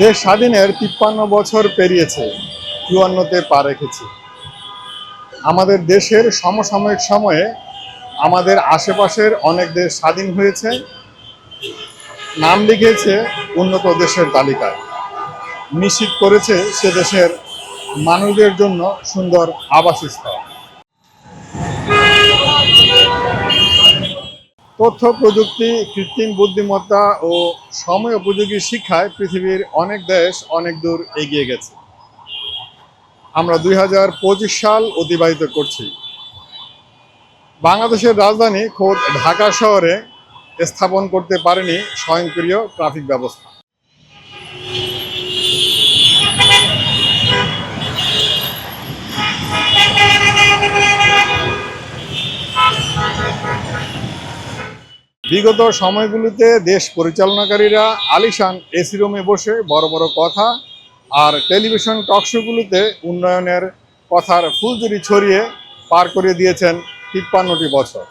দেশ স্বাধীনের তিপ্পান্ন বছর পেরিয়েছে, চুয়ান্নতে পা রেখেছে। আমাদের দেশের সমসাময়িক সময়ে আমাদের আশেপাশের অনেক দেশ স্বাধীন হয়েছে, নাম লিখেছে উন্নত দেশের তালিকায়। নিশ্চিত করেছে সে দেশের মানুষদের জন্য সুন্দর আবাসস্থল। তথ্য, প্রযুক্তি, কৃত্রিম বুদ্ধিমত্তা ও সময় উপযোগী শিক্ষায় পৃথিবীর অনেক দেশ অনেক দূর এগিয়ে গেছে। আমরা দুই হাজার পঁচিশ সাল অতিবাহিত করছি। বাংলাদেশের রাজধানী খোদ ঢাকা শহরে স্থাপন করতে পারেনি স্বয়ংক্রিয় ট্রাফিক ব্যবস্থা। বিগত সময়গুলিতে দেশ পরিচালনাকারীরা আলিশান এসি রুমে বসে বড় বড় কথা আর টেলিভিশন টকশোগুলিতে উন্নয়নের কথার ফুলজুরি ছড়িয়ে পার করে দিয়েছেন তিপ্পান্নটি বছর।